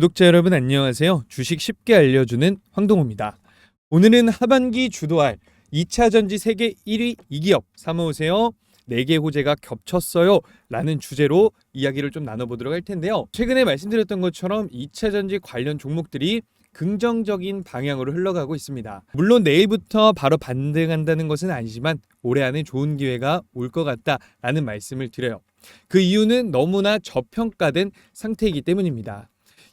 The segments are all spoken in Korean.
구독자 여러분 안녕하세요. 주식 쉽게 알려주는 황동호입니다. 오늘은 하반기 주도할 2차 전지 세계 1위 이기업 사모으세요. 4개 호재가 겹쳤어요. 라는 주제로 이야기를 좀 나눠보도록 할 텐데요. 최근에 말씀드렸던 것처럼 2차 전지 관련 종목들이 긍정적인 방향으로 흘러가고 있습니다. 물론 내일부터 바로 반등한다는 것은 아니지만 올해 안에 좋은 기회가 올 것 같다라는 말씀을 드려요. 그 이유는 너무나 저평가된 상태이기 때문입니다.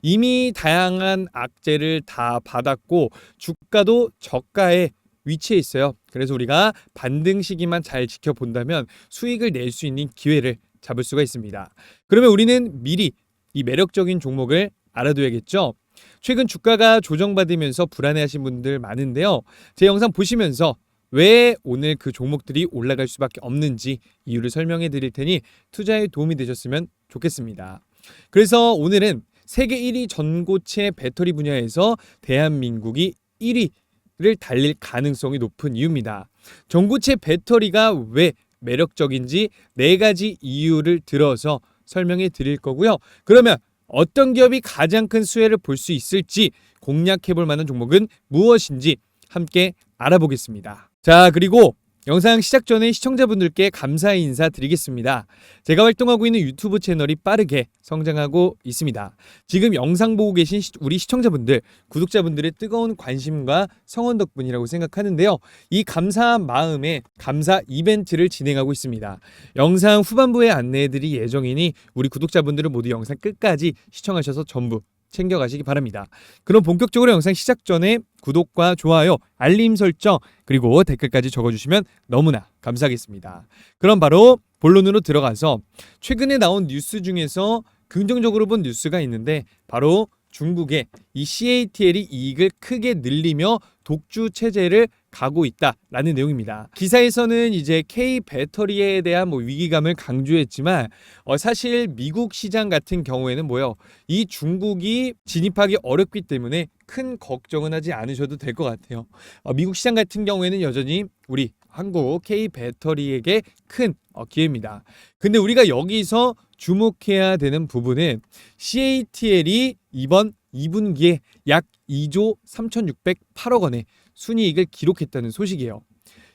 이미 다양한 악재를 다 받았고 주가도 저가에 위치해 있어요. 그래서 우리가 반등 시기만 잘 지켜본다면 수익을 낼 수 있는 기회를 잡을 수가 있습니다. 그러면 우리는 미리 이 매력적인 종목을 알아둬야겠죠. 최근 주가가 조정받으면서 불안해하신 분들 많은데요. 제 영상 보시면서 왜 오늘 그 종목들이 올라갈 수밖에 없는지 이유를 설명해 드릴 테니 투자에 도움이 되셨으면 좋겠습니다. 그래서 오늘은 세계 1위 전고체 배터리 분야에서 대한민국이 1위를 달릴 가능성이 높은 이유입니다. 전고체 배터리가 왜 매력적인지 네 가지 이유를 들어서 설명해 드릴 거고요. 그러면 어떤 기업이 가장 큰 수혜를 볼 수 있을지 공략해 볼 만한 종목은 무엇인지 함께 알아보겠습니다. 자, 그리고 영상 시작 전에 시청자분들께 감사의 인사 드리겠습니다. 제가 활동하고 있는 유튜브 채널이 빠르게 성장하고 있습니다. 지금 영상 보고 계신 시- 우리 시청자분들, 구독자분들의 뜨거운 관심과 성원 덕분이라고 생각하는데요. 이 감사한 마음에 감사 이벤트를 진행하고 있습니다. 영상 후반부에 안내해드릴 예정이니 우리 구독자분들은 모두 영상 끝까지 시청하셔서 전부 챙겨가시기 바랍니다. 그럼 본격적으로 영상 시작 전에 구독과 좋아요, 알림 설정, 그리고 댓글까지 적어주시면 너무나 감사하겠습니다. 그럼 바로 본론으로 들어가서 최근에 나온 뉴스 중에서 긍정적으로 본 뉴스가 있는데 바로 중국의 이 CATL이 이익을 크게 늘리며 독주 체제를 가고 있다라는 내용입니다. 기사에서는 이제 K 배터리에 대한 뭐 위기감을 강조했지만 어, 사실 미국 시장 같은 경우에는 뭐요? 이 중국이 진입하기 어렵기 때문에 큰 걱정은 하지 않으셔도 될 것 같아요. 어, 미국 시장 같은 경우에는 여전히 우리 한국 K 배터리에게 큰 어, 기회입니다. 근데 우리가 여기서 주목해야 되는 부분은 CATL이 이번 2분기에 약 2조 3,608억 원의 순이익을 기록했다는 소식이에요.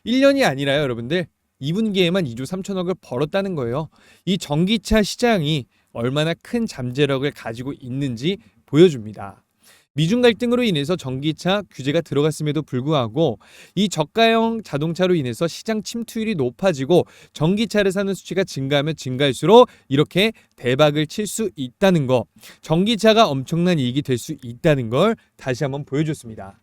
1년이 아니라요, 여러분들. 2분기에만 2조 3천억을 벌었다는 거예요. 이 전기차 시장이 얼마나 큰 잠재력을 가지고 있는지 보여줍니다. 미중 갈등으로 인해서 전기차 규제가 들어갔음에도 불구하고 이 저가형 자동차로 인해서 시장 침투율이 높아지고 전기차를 사는 수치가 증가하면 증가할수록 이렇게 대박을 칠 수 있다는 거, 전기차가 엄청난 이익이 될 수 있다는 걸 다시 한번 보여줬습니다.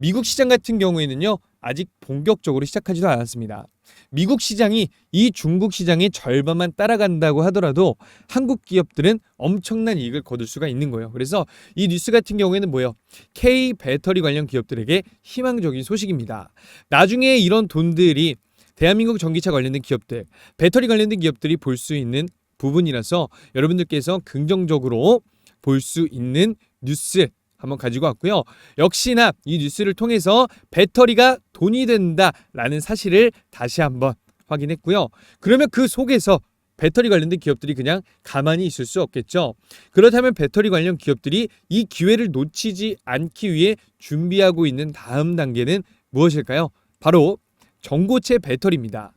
미국 시장 같은 경우에는요, 아직 본격적으로 시작하지도 않았습니다. 미국 시장이 이 중국 시장의 절반만 따라간다고 하더라도 한국 기업들은 엄청난 이익을 거둘 수가 있는 거예요. 그래서 이 뉴스 같은 경우에는 뭐예요? K 배터리 관련 기업들에게 희망적인 소식입니다. 나중에 이런 돈들이 대한민국 전기차 관련된 기업들, 배터리 관련된 기업들이 볼 수 있는 부분이라서 여러분들께서 긍정적으로 볼 수 있는 뉴스 한번 가지고 왔고요. 역시나 이 뉴스를 통해서 배터리가 돈이 된다라는 사실을 다시 한번 확인했고요. 그러면 그 속에서 배터리 관련된 기업들이 그냥 가만히 있을 수 없겠죠. 그렇다면 배터리 관련 기업들이 이 기회를 놓치지 않기 위해 준비하고 있는 다음 단계는 무엇일까요? 바로 전고체 배터리입니다.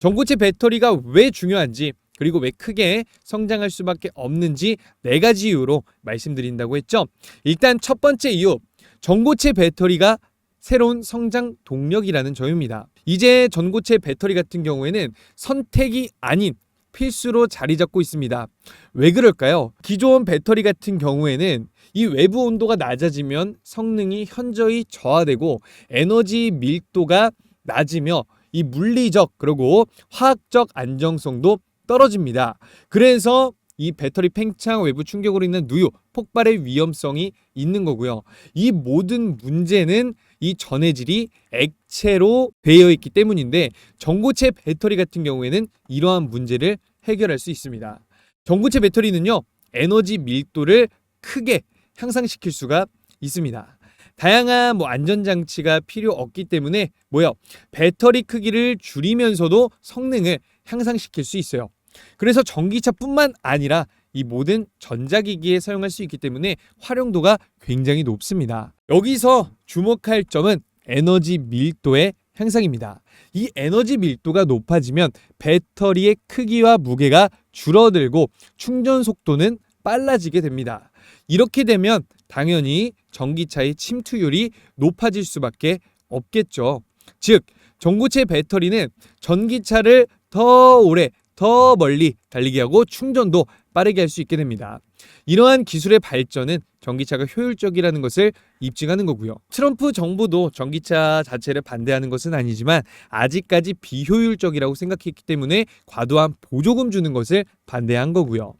전고체 배터리가 왜 중요한지 그리고 왜 크게 성장할 수밖에 없는지 네 가지 이유로 말씀드린다고 했죠. 일단 첫 번째 이유, 전고체 배터리가 새로운 성장 동력이라는 점입니다. 이제 전고체 배터리 같은 경우에는 선택이 아닌 필수로 자리 잡고 있습니다. 왜 그럴까요? 기존 배터리 같은 경우에는 이 외부 온도가 낮아지면 성능이 현저히 저하되고 에너지 밀도가 낮으며 이 물리적 그리고 화학적 안정성도 떨어집니다. 그래서 이 배터리 팽창 외부 충격으로 인한 누유, 폭발의 위험성이 있는 거고요. 이 모든 문제는 이 전해질이 액체로 되어 있기 때문인데 전고체 배터리 같은 경우에는 이러한 문제를 해결할 수 있습니다. 전고체 배터리는요. 에너지 밀도를 크게 향상시킬 수가 있습니다. 다양한 뭐 안전장치가 필요 없기 때문에 뭐요? 배터리 크기를 줄이면서도 성능을 향상시킬 수 있어요. 그래서 전기차뿐만 아니라 이 모든 전자기기에 사용할 수 있기 때문에 활용도가 굉장히 높습니다. 여기서 주목할 점은 에너지 밀도의 향상입니다. 이 에너지 밀도가 높아지면 배터리의 크기와 무게가 줄어들고 충전 속도는 빨라지게 됩니다. 이렇게 되면 당연히 전기차의 침투율이 높아질 수밖에 없겠죠. 즉, 전고체 배터리는 전기차를 더 오래, 더 멀리 달리게 하고 충전도 빠르게 할 수 있게 됩니다. 이러한 기술의 발전은 전기차가 효율적이라는 것을 입증하는 거고요. 트럼프 정부도 전기차 자체를 반대하는 것은 아니지만 아직까지 비효율적이라고 생각했기 때문에 과도한 보조금 주는 것을 반대한 거고요.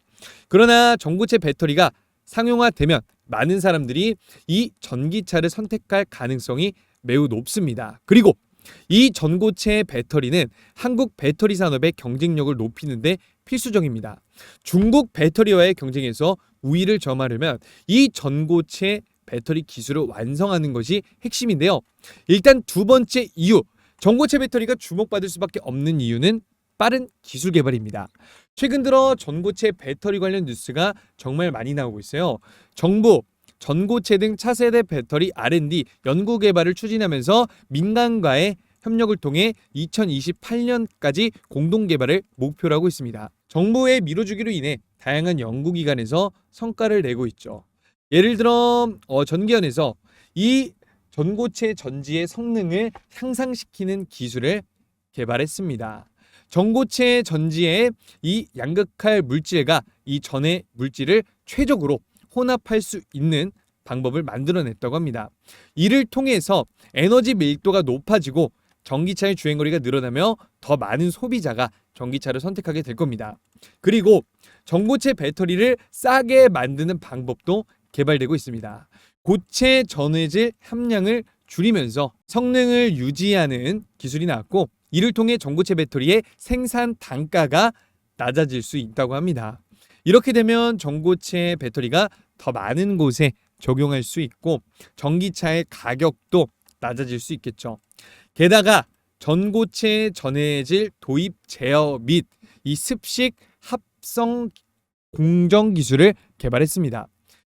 그러나 전고체 배터리가 상용화되면 많은 사람들이 이 전기차를 선택할 가능성이 매우 높습니다. 그리고 이 전고체 배터리는 한국 배터리 산업의 경쟁력을 높이는 데 필수적입니다. 중국 배터리와의 경쟁에서 우위를 점하려면 이 전고체 배터리 기술을 완성하는 것이 핵심인데요. 일단 두 번째 이유, 전고체 배터리가 주목받을 수밖에 없는 이유는 빠른 기술 개발입니다. 최근 들어 전고체 배터리 관련 뉴스가 정말 많이 나오고 있어요. 정부, 전고체 등 차세대 배터리 R&D 연구 개발을 추진하면서 민간과의 협력을 통해 2028년까지 공동 개발을 목표로 하고 있습니다. 정부의 미뤄주기로 인해 다양한 연구기관에서 성과를 내고 있죠. 예를 들어 어, 전기현에서 이 전고체 전지의 성능을 향상시키는 기술을 개발했습니다. 전고체 전지에 이 양극할 물질과 이 전해 물질을 최적으로 혼합할 수 있는 방법을 만들어냈다고 합니다. 이를 통해서 에너지 밀도가 높아지고 전기차의 주행거리가 늘어나며 더 많은 소비자가 전기차를 선택하게 될 겁니다. 그리고 전고체 배터리를 싸게 만드는 방법도 개발되고 있습니다. 고체 전해질 함량을 줄이면서 성능을 유지하는 기술이 나왔고 이를 통해 전고체 배터리의 생산 단가가 낮아질 수 있다고 합니다. 이렇게 되면 전고체 배터리가 더 많은 곳에 적용할 수 있고 전기차의 가격도 낮아질 수 있겠죠. 게다가 전고체 전해질 도입 제어 및 이 습식 합성 공정 기술을 개발했습니다.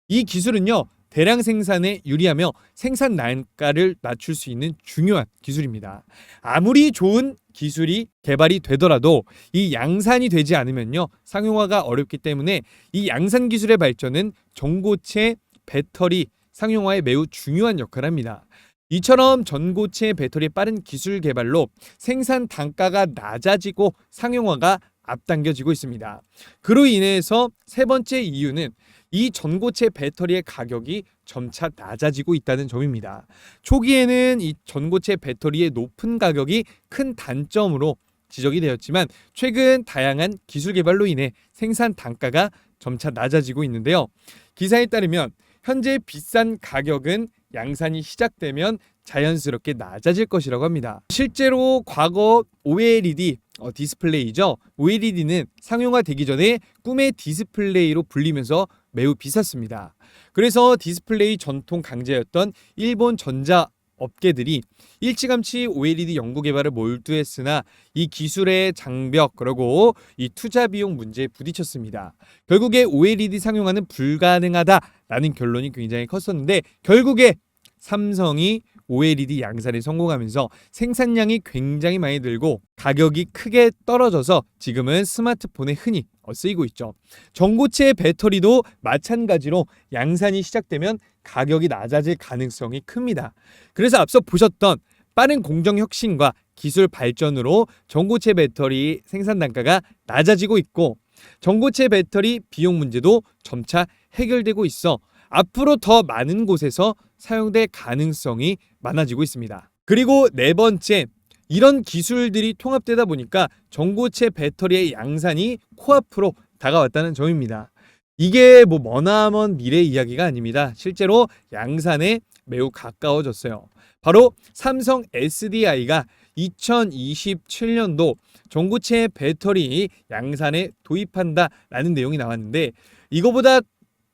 이 기술은요 대량 생산에 유리하며 생산 단가를 낮출 수 있는 중요한 기술입니다. 아무리 좋은 기술이 개발이 되더라도 이 양산이 되지 않으면요 상용화가 어렵기 때문에 이 양산 기술의 발전은 전고체 배터리 상용화에 매우 중요한 역할을 합니다. 이처럼 전고체 배터리의 빠른 기술 개발로 생산 단가가 낮아지고 상용화가 앞당겨지고 있습니다. 그로 인해서 세 번째 이유는 이 전고체 배터리의 가격이 점차 낮아지고 있다는 점입니다. 초기에는 이 전고체 배터리의 높은 가격이 큰 단점으로 지적이 되었지만 최근 다양한 기술 개발로 인해 생산 단가가 점차 낮아지고 있는데요. 기사에 따르면 현재 비싼 가격은 양산이 시작되면 자연스럽게 낮아질 것이라고 합니다. 실제로 과거 OLED 어, 디스플레이죠. OLED는 상용화되기 전에 꿈의 디스플레이로 불리면서 매우 비쌌습니다. 그래서 디스플레이 전통 강자였던 일본 전자 업계들이 일찌감치 OLED 연구 개발을 몰두했으나 이 기술의 장벽 그리고 이 투자 비용 문제에 부딪혔습니다. 결국에 OLED 상용화는 불가능하다라는 결론이 굉장히 컸었는데 결국에 삼성이 OLED 양산에 성공하면서 생산량이 굉장히 많이 늘고 가격이 크게 떨어져서 지금은 스마트폰에 흔히 쓰이고 있죠. 전고체 배터리도 마찬가지로 양산이 시작되면 가격이 낮아질 가능성이 큽니다. 그래서 앞서 보셨던 빠른 공정 혁신과 기술 발전으로 전고체 배터리 생산 단가가 낮아지고 있고 전고체 배터리 비용 문제도 점차 해결되고 있어 앞으로 더 많은 곳에서 사용될 가능성이 많아지고 있습니다. 그리고 네 번째, 이런 기술들이 통합되다 보니까 전고체 배터리의 양산이 코앞으로 다가왔다는 점입니다. 이게 뭐 머나먼 미래 이야기가 아닙니다. 실제로 양산에 매우 가까워졌어요. 바로 삼성 SDI가 2027년도 전고체 배터리 양산에 도입한다라는 내용이 나왔는데 이거보다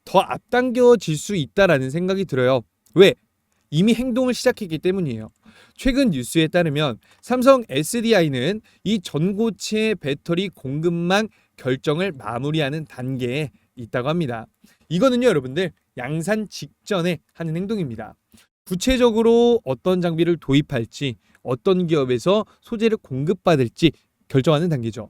더 앞당겨질 수 있다라는 생각이 들어요. 왜? 이미 행동을 시작했기 때문이에요. 최근 뉴스에 따르면 삼성 SDI는 이 전고체 배터리 공급망 결정을 마무리하는 단계에 있다고 합니다. 이거는요, 여러분들 양산 직전에 하는 행동입니다. 구체적으로 어떤 장비를 도입할지, 어떤 기업에서 소재를 공급받을지 결정하는 단계죠.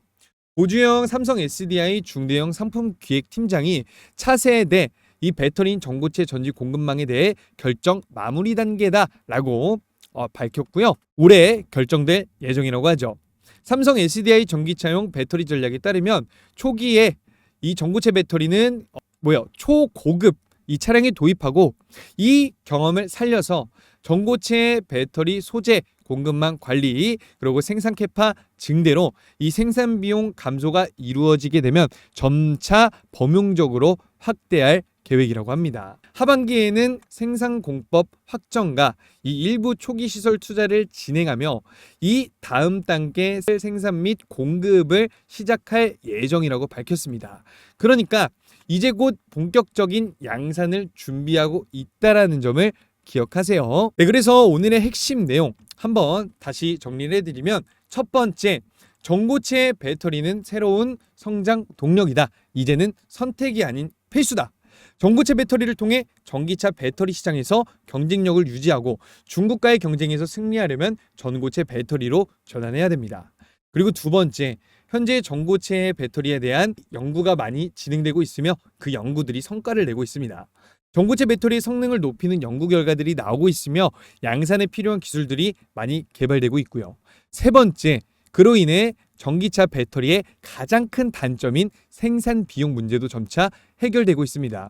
고주영 삼성 SDI 중대형 상품 기획 팀장이 차세대 이 배터리인 전고체 전지 공급망에 대해 결정 마무리 단계다라고 어, 밝혔고요. 올해 결정될 예정이라고 하죠. 삼성 SDI 전기차용 배터리 전략에 따르면 초기에 이 전고체 배터리는 어, 뭐요 초고급 이 차량에 도입하고 이 경험을 살려서 전고체 배터리 소재 공급망 관리 그리고 생산 캐파 증대로 이 생산 비용 감소가 이루어지게 되면 점차 범용적으로 확대할 계획이라고 합니다. 하반기에는 생산 공법 확정과 이 일부 초기 시설 투자를 진행하며 이 다음 단계 생산 및 공급을 시작할 예정이라고 밝혔습니다. 그러니까 이제 곧 본격적인 양산을 준비하고 있다라는 점을 기억하세요. 네, 그래서 오늘의 핵심 내용 한번 다시 정리를 해드리면 첫 번째 전고체 배터리는 새로운 성장 동력이다. 이제는 선택이 아닌 필수다. 전고체 배터리를 통해 전기차 배터리 시장에서 경쟁력을 유지하고 중국과의 경쟁에서 승리하려면 전고체 배터리로 전환해야 됩니다. 그리고 두 번째, 현재 전고체 배터리에 대한 연구가 많이 진행되고 있으며 그 연구들이 성과를 내고 있습니다. 전고체 배터리의 성능을 높이는 연구 결과들이 나오고 있으며 양산에 필요한 기술들이 많이 개발되고 있고요. 세 번째, 그로 인해 전기차 배터리의 가장 큰 단점인 생산 비용 문제도 점차 해결되고 있습니다.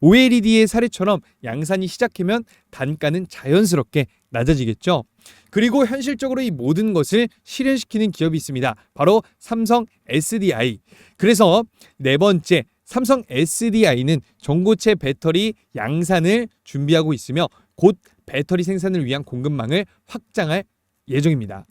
OLED의 사례처럼 양산이 시작하면 단가는 자연스럽게 낮아지겠죠. 그리고 현실적으로 이 모든 것을 실현시키는 기업이 있습니다. 바로 삼성 SDI. 그래서 네 번째, 삼성 SDI는 전고체 배터리 양산을 준비하고 있으며 곧 배터리 생산을 위한 공급망을 확장할 예정입니다.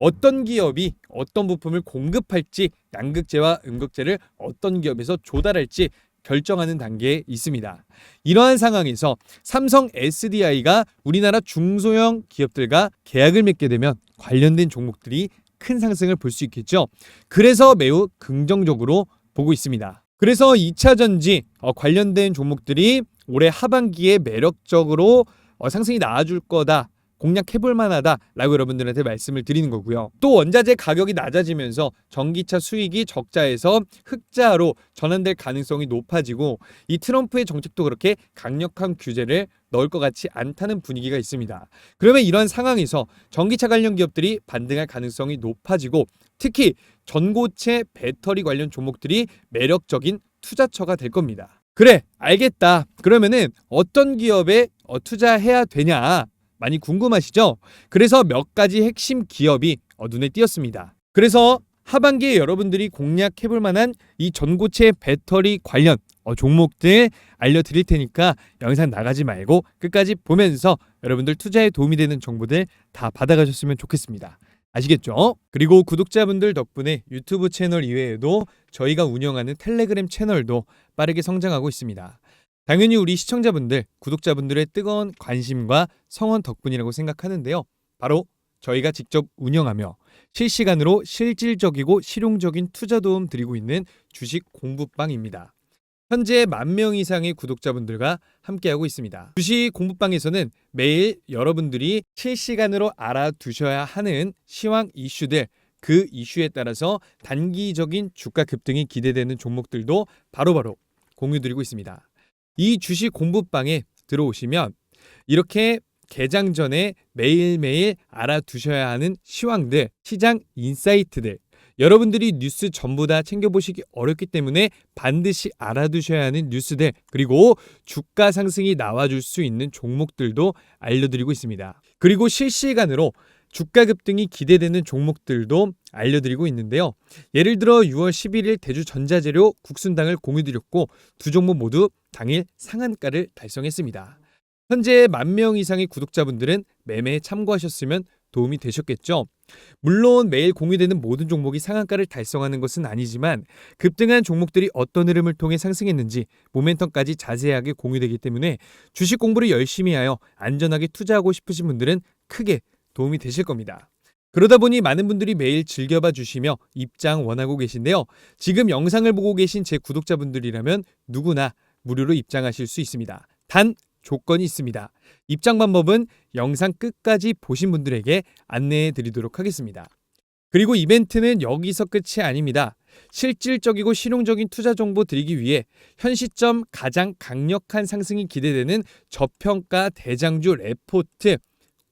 어떤 기업이 어떤 부품을 공급할지 양극재와 음극재를 어떤 기업에서 조달할지 결정하는 단계에 있습니다. 이러한 상황에서 삼성 SDI가 우리나라 중소형 기업들과 계약을 맺게 되면 관련된 종목들이 큰 상승을 볼 수 있겠죠. 그래서 매우 긍정적으로 보고 있습니다. 그래서 2차 전지 어, 관련된 종목들이 올해 하반기에 매력적으로 어, 상승이 나와줄 거다. 공략해볼 만하다라고 여러분들한테 말씀을 드리는 거고요. 또 원자재 가격이 낮아지면서 전기차 수익이 적자에서 흑자로 전환될 가능성이 높아지고 이 트럼프의 정책도 그렇게 강력한 규제를 넣을 것 같지 않다는 분위기가 있습니다. 그러면 이런 상황에서 전기차 관련 기업들이 반등할 가능성이 높아지고 특히 전고체 배터리 관련 종목들이 매력적인 투자처가 될 겁니다. 그래, 알겠다. 그러면은 어떤 기업에 어, 투자해야 되냐? 많이 궁금하시죠? 그래서 몇 가지 핵심 기업이 어, 눈에 띄었습니다. 그래서 하반기에 여러분들이 공략해 볼 만한 이 전고체 배터리 관련 어, 종목들 알려드릴 테니까 영상 나가지 말고 끝까지 보면서 여러분들 투자에 도움이 되는 정보들 다 받아가셨으면 좋겠습니다. 아시겠죠? 그리고 구독자분들 덕분에 유튜브 채널 이외에도 저희가 운영하는 텔레그램 채널도 빠르게 성장하고 있습니다. 당연히 우리 시청자분들, 구독자분들의 뜨거운 관심과 성원 덕분이라고 생각하는데요. 바로 저희가 직접 운영하며 실시간으로 실질적이고 실용적인 투자 도움 드리고 있는 주식 공부방입니다. 현재 만 명 이상의 구독자분들과 함께하고 있습니다. 주식 공부방에서는 매일 여러분들이 실시간으로 알아두셔야 하는 시황 이슈들, 그 이슈에 따라서 단기적인 주가 급등이 기대되는 종목들도 바로바로 공유드리고 있습니다. 이 주식 공부방에 들어오시면 이렇게 개장 전에 매일매일 알아두셔야 하는 시황들, 시장 인사이트들, 여러분들이 뉴스 전부 다 챙겨보시기 어렵기 때문에 반드시 알아두셔야 하는 뉴스들, 그리고 주가 상승이 나와줄 수 있는 종목들도 알려드리고 있습니다. 그리고 실시간으로 주가 급등이 기대되는 종목들도 알려드리고 있는데요. 예를 들어 6월 11일 대주 전자재료 국순당을 공유드렸고 두 종목 모두 당일 상한가를 달성했습니다. 현재 만 명 이상의 구독자분들은 매매에 참고하셨으면 도움이 되셨겠죠. 물론 매일 공유되는 모든 종목이 상한가를 달성하는 것은 아니지만 급등한 종목들이 어떤 흐름을 통해 상승했는지 모멘텀까지 자세하게 공유되기 때문에 주식 공부를 열심히 하여 안전하게 투자하고 싶으신 분들은 크게 도움이 되실 겁니다. 그러다 보니 많은 분들이 매일 즐겨봐 주시며 입장 원하고 계신데요. 지금 영상을 보고 계신 제 구독자분들이라면 누구나 무료로 입장하실 수 있습니다. 단 조건이 있습니다. 입장 방법은 영상 끝까지 보신 분들에게 안내해 드리도록 하겠습니다. 그리고 이벤트는 여기서 끝이 아닙니다. 실질적이고 실용적인 투자 정보 드리기 위해 현 시점 가장 강력한 상승이 기대되는 저평가 대장주 레포트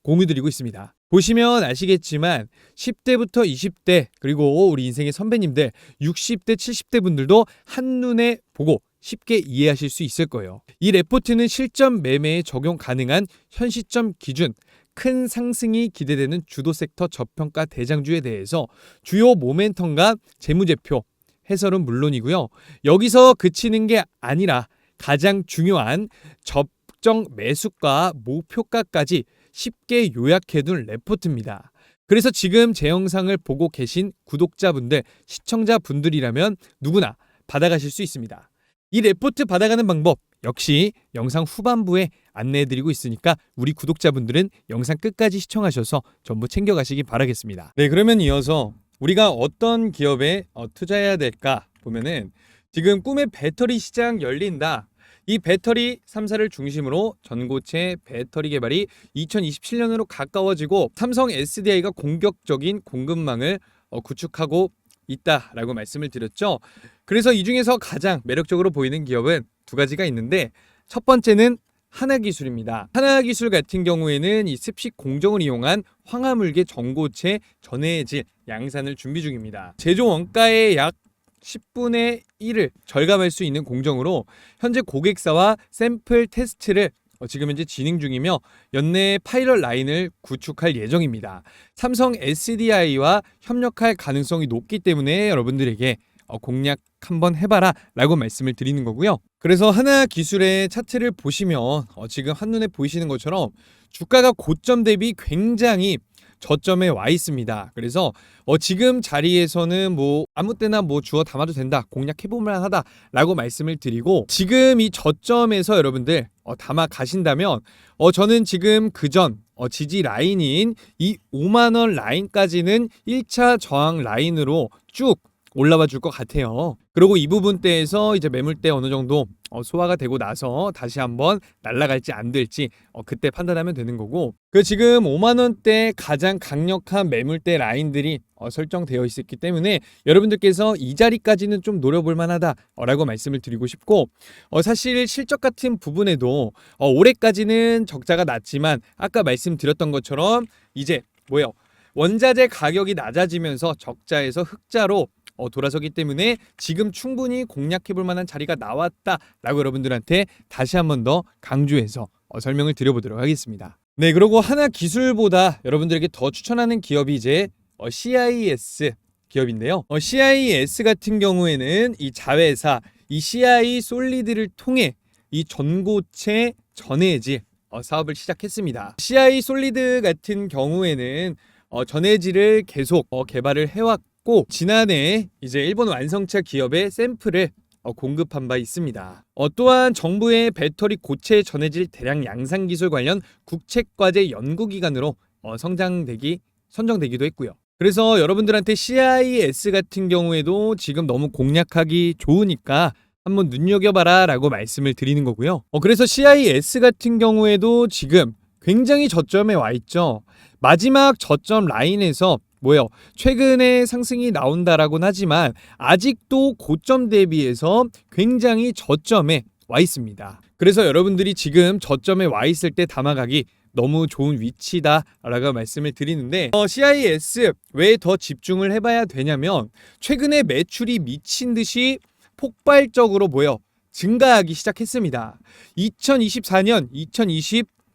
공유드리고 있습니다. 보시면 아시겠지만 10대부터 20대 그리고 우리 인생의 선배님들 60대 70대 분들도 한눈에 보고 쉽게 이해하실 수 있을 거예요. 이 레포트는 실전 매매에 적용 가능한 현 시점 기준 큰 상승이 기대되는 주도 섹터 저평가 대장주에 대해서 주요 모멘텀과 재무제표 해설은 물론이고요. 여기서 그치는 게 아니라 가장 중요한 접정 매수가 목표가까지 쉽게 요약해둔 레포트입니다. 그래서 지금 제 영상을 보고 계신 구독자분들, 시청자분들이라면 누구나 받아가실 수 있습니다. 이 레포트 받아가는 방법 역시 영상 후반부에 안내해드리고 있으니까 우리 구독자분들은 영상 끝까지 시청하셔서 전부 챙겨가시기 바라겠습니다. 네, 그러면 이어서 우리가 어떤 기업에 어, 투자해야 될까 보면은 지금 꿈의 배터리 시장 열린다. 이 배터리 3사를 중심으로 전고체 배터리 개발이 2027년으로 가까워지고 삼성 SDI가 공격적인 공급망을 어, 구축하고 있다라고 말씀을 드렸죠. 그래서 이 중에서 가장 매력적으로 보이는 기업은 두 가지가 있는데 첫 번째는 하나 기술입니다. 하나 기술 같은 경우에는 이 습식 공정을 이용한 황화물계 전고체 전해질 양산을 준비 중입니다. 제조 원가의 약 10분의 1을 절감할 수 있는 공정으로 현재 고객사와 샘플 테스트를 어, 지금 현재 진행 중이며 연내 파일럿 라인을 구축할 예정입니다. 삼성 SDI와 협력할 가능성이 높기 때문에 여러분들에게 어, 공략 한번 해봐라 라고 말씀을 드리는 거고요. 그래서 하나 기술의 차트를 보시면 어, 지금 한눈에 보이시는 것처럼 주가가 고점 대비 굉장히 저점에 와 있습니다. 그래서 어, 지금 자리에서는 뭐 아무 때나 뭐 주워 담아도 된다, 공략해보만 하다라고 말씀을 드리고 지금 이 저점에서 여러분들 어, 담아 가신다면 어, 저는 지금 그전 어, 지지 라인인 이 5만 원 라인까지는 1차 저항 라인으로 쭉 올라와 줄 것 같아요. 그리고 이 부분대에서 이제 매물대 어느 정도 어, 소화가 되고 나서 다시 한번 날아갈지 안 될지 어, 그때 판단하면 되는 거고 그 지금 5만 원대 가장 강력한 매물대 라인들이 어, 설정되어 있었기 때문에 여러분들께서 이 자리까지는 좀 노려볼 만하다라고 말씀을 드리고 싶고 어, 사실 실적 같은 부분에도 어, 올해까지는 적자가 났지만 아까 말씀드렸던 것처럼 이제 뭐예요 원자재 가격이 낮아지면서 적자에서 흑자로 어, 돌아서기 때문에 지금 충분히 공략해볼 만한 자리가 나왔다라고 여러분들한테 다시 한 번 더 강조해서 어, 설명을 드려보도록 하겠습니다. 네, 그리고 하나 기술보다 여러분들에게 더 추천하는 기업이 이제 어, CIS 기업인데요. 어, CIS 같은 경우에는 이 자회사 이 CI 솔리드를 통해 이 전고체 전해질 어, 사업을 시작했습니다. CI 솔리드 같은 경우에는 어, 전해질을 계속 어, 개발을 해왔고 지난해 이제 일본 완성차 기업의 샘플을 어, 공급한 바 있습니다. 어, 또한 정부의 배터리 고체 전해질 대량 양산 기술 관련 국책과제 연구기관으로 어, 성장되기 선정되기도 했고요. 그래서 여러분들한테 CIS 같은 경우에도 지금 너무 공략하기 좋으니까 한번 눈여겨봐라 라고 말씀을 드리는 거고요. 어, 그래서 CIS 같은 경우에도 지금 굉장히 저점에 와 있죠. 마지막 저점 라인에서 뭐예요? 최근에 상승이 나온다라고는 하지만 아직도 고점 대비해서 굉장히 저점에 와 있습니다. 그래서 여러분들이 지금 저점에 와 있을 때 담아가기 너무 좋은 위치다라고 말씀을 드리는데 어, CIS 왜 더 집중을 해봐야 되냐면 최근에 매출이 미친 듯이 폭발적으로 뭐요 증가하기 시작했습니다. 2024년,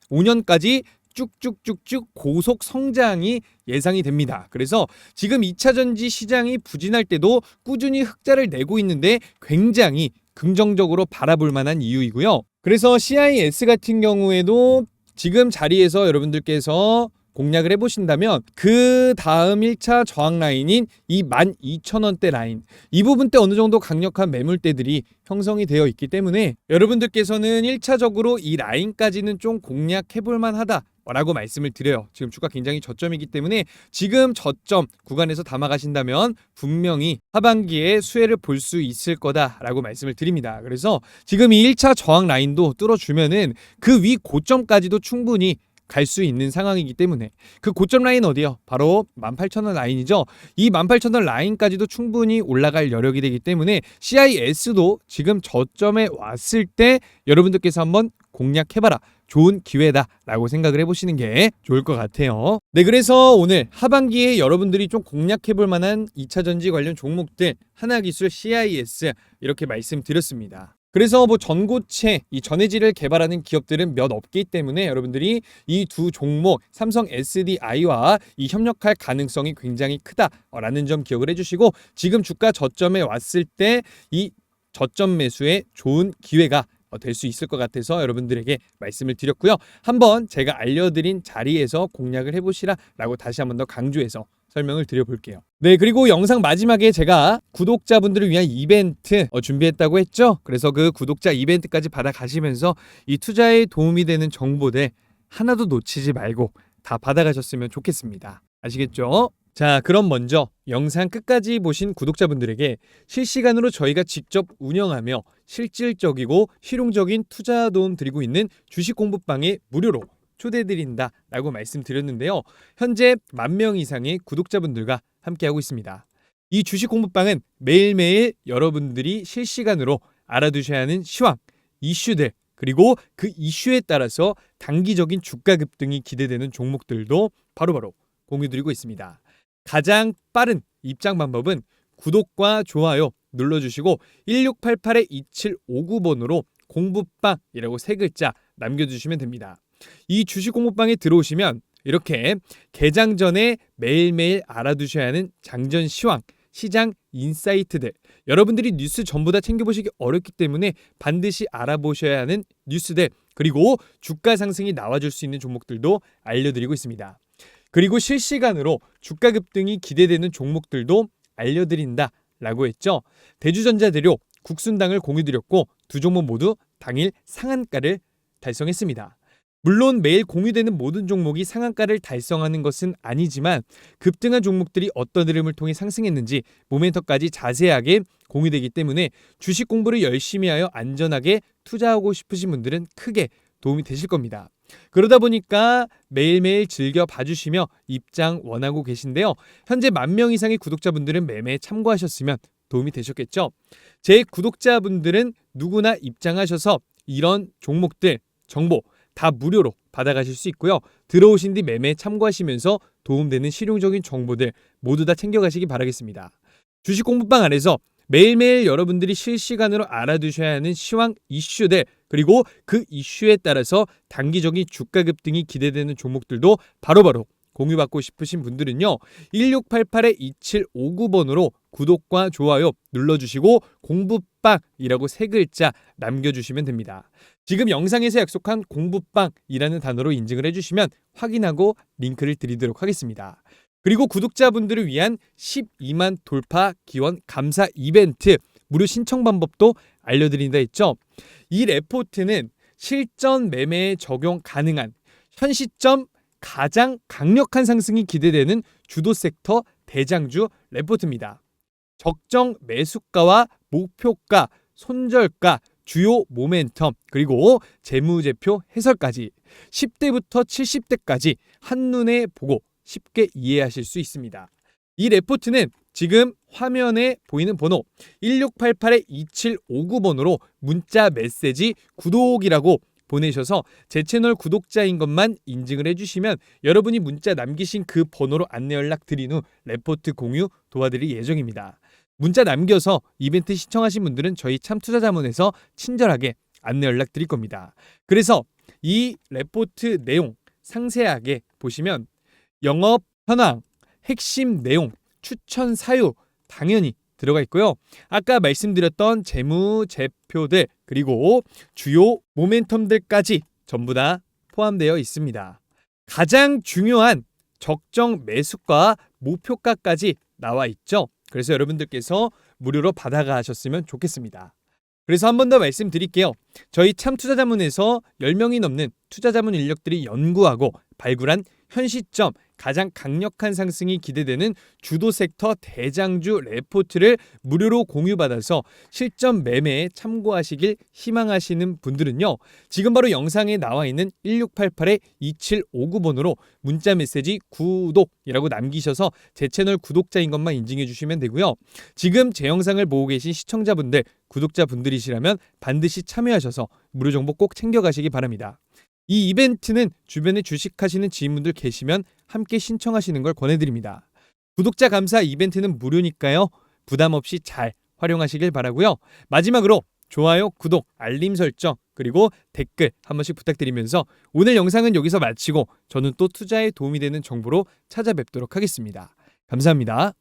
2025년까지 쭉쭉쭉쭉 고속 성장이 예상이 됩니다. 그래서 지금 2차 전지 시장이 부진할 때도 꾸준히 흑자를 내고 있는데 굉장히 긍정적으로 바라볼 만한 이유이고요. 그래서 CIS 같은 경우에도 지금 자리에서 여러분들께서 공략을 해보신다면 그 다음 1차 저항 라인인 이 12,000원대 라인 이 부분 때 어느 정도 강력한 매물대들이 형성이 되어 있기 때문에 여러분들께서는 1차적으로 이 라인까지는 좀 공략해볼 만하다 라고 말씀을 드려요. 지금 주가 굉장히 저점이기 때문에 지금 저점 구간에서 담아가신다면 분명히 하반기에 수혜를 볼 수 있을 거다라고 말씀을 드립니다. 그래서 지금 이 1차 저항 라인도 뚫어주면은 그 위 고점까지도 충분히 갈수 있는 상황이기 때문에 그 고점 라인 어디요? 바로 18,000원 라인이죠. 이 18,000원 라인까지도 충분히 올라갈 여력이 되기 때문에 CIS도 지금 저점에 왔을 때 여러분들께서 한번 공략해봐라. 좋은 기회다라고 생각을 해보시는 게 좋을 것 같아요. 네, 그래서 오늘 하반기에 여러분들이 좀 공략해볼 만한 2차 전지 관련 종목들 하나기술 CIS 이렇게 말씀드렸습니다. 그래서 뭐 전고체, 이 전해질을 개발하는 기업들은 몇 없기 때문에 여러분들이 이 두 종목 삼성 SDI와 이 협력할 가능성이 굉장히 크다라는 점 기억을 해주시고 지금 주가 저점에 왔을 때 이 저점 매수에 좋은 기회가 될 수 있을 것 같아서 여러분들에게 말씀을 드렸고요. 한번 제가 알려드린 자리에서 공략을 해보시라라고 다시 한번 더 강조해서 설명을 드려볼게요. 네, 그리고 영상 마지막에 제가 구독자분들을 위한 이벤트 어, 준비했다고 했죠. 그래서 그 구독자 이벤트까지 받아가시면서 이 투자에 도움이 되는 정보들 하나도 놓치지 말고 다 받아가셨으면 좋겠습니다. 아시겠죠? 자, 그럼 먼저 영상 끝까지 보신 구독자분들에게 실시간으로 저희가 직접 운영하며 실질적이고 실용적인 투자 도움 드리고 있는 주식 공부방에 무료로 초대드린다 라고 말씀드렸는데요. 현재 만 명 이상의 구독자분들과 함께하고 있습니다. 이 주식 공부방은 매일매일 여러분들이 실시간으로 알아두셔야 하는 시황, 이슈들, 그리고 그 이슈에 따라서 단기적인 주가 급등이 기대되는 종목들도 바로바로 공유 드리고 있습니다. 가장 빠른 입장 방법은 구독과 좋아요 눌러주시고 1688-2759번으로 공부방이라고 세 글자 남겨주시면 됩니다. 이 주식 공부방에 들어오시면 이렇게 개장 전에 매일매일 알아두셔야 하는 장전 시황, 시장 인사이트들 여러분들이 뉴스 전부 다 챙겨보시기 어렵기 때문에 반드시 알아보셔야 하는 뉴스들 그리고 주가 상승이 나와줄 수 있는 종목들도 알려드리고 있습니다. 그리고 실시간으로 주가 급등이 기대되는 종목들도 알려드린다 라고 했죠. 대주전자 대료, 국순당을 공유드렸고 두 종목 모두 당일 상한가를 달성했습니다. 물론 매일 공유되는 모든 종목이 상한가를 달성하는 것은 아니지만 급등한 종목들이 어떤 흐름을 통해 상승했는지 모멘터까지 자세하게 공유되기 때문에 주식 공부를 열심히 하여 안전하게 투자하고 싶으신 분들은 크게 도움이 되실 겁니다. 그러다 보니까 매일매일 즐겨 봐주시며 입장 원하고 계신데요. 현재 만 명 이상의 구독자분들은 매매에 참고하셨으면 도움이 되셨겠죠. 제 구독자분들은 누구나 입장하셔서 이런 종목들 정보 다 무료로 받아가실 수 있고요. 들어오신 뒤 매매에 참고하시면서 도움되는 실용적인 정보들 모두 다 챙겨가시기 바라겠습니다. 주식 공부방 안에서 매일매일 여러분들이 실시간으로 알아두셔야 하는 시황 이슈들 그리고 그 이슈에 따라서 단기적인 주가 급등이 기대되는 종목들도 바로바로 공유받고 싶으신 분들은요. 1688-2759번으로 구독과 좋아요 눌러주시고 공부빵이라고 세 글자 남겨주시면 됩니다. 지금 영상에서 약속한 공부빵이라는 단어로 인증을 해주시면 확인하고 링크를 드리도록 하겠습니다. 그리고 구독자분들을 위한 12만 돌파 기원 감사 이벤트 무료 신청 방법도 알려드린다 했죠. 이 레포트는 실전 매매에 적용 가능한 현 시점 가장 강력한 상승이 기대되는 주도 섹터 대장주 레포트입니다. 적정 매수가와 목표가, 손절가, 주요 모멘텀, 그리고 재무제표 해설까지 10대부터 70대까지 한눈에 보고 쉽게 이해하실 수 있습니다. 이 레포트는 지금 화면에 보이는 번호 1688-2759번으로 문자 메시지 구독이라고 보내셔서 제 채널 구독자인 것만 인증을 해주시면 여러분이 문자 남기신 그 번호로 안내 연락 드린 후 레포트 공유 도와드릴 예정입니다. 문자 남겨서 이벤트 시청하신 분들은 저희 참투자자문에서 친절하게 안내 연락 드릴 겁니다. 그래서 이 레포트 내용 상세하게 보시면 영업 현황, 핵심 내용, 추천 사유 당연히 들어가 있고요. 아까 말씀드렸던 재무 제표들 그리고 주요 모멘텀들까지 전부 다 포함되어 있습니다. 가장 중요한 적정 매수가 목표가까지 나와 있죠. 그래서 여러분들께서 무료로 받아가셨으면 좋겠습니다. 그래서 한 번 더 말씀드릴게요. 저희 참투자자문에서 10명이 넘는 투자자문 인력들이 연구하고 발굴한 현 시점 가장 강력한 상승이 기대되는 주도 섹터 대장주 레포트를 무료로 공유받아서 실전 매매에 참고하시길 희망하시는 분들은요. 지금 바로 영상에 나와 있는 1688-2759번으로 문자 메시지 구독이라고 남기셔서 제 채널 구독자인 것만 인증해 주시면 되고요. 지금 제 영상을 보고 계신 시청자분들, 구독자분들이시라면 반드시 참여하셔서 무료 정보 꼭 챙겨가시기 바랍니다. 이 이벤트는 주변에 주식하시는 지인분들 계시면 함께 신청하시는 걸 권해드립니다. 구독자 감사 이벤트는 무료니까요. 부담 없이 잘 활용하시길 바라고요. 마지막으로 좋아요, 구독, 알림 설정 그리고 댓글 한 번씩 부탁드리면서 오늘 영상은 여기서 마치고 저는 또 투자에 도움이 되는 정보로 찾아뵙도록 하겠습니다. 감사합니다.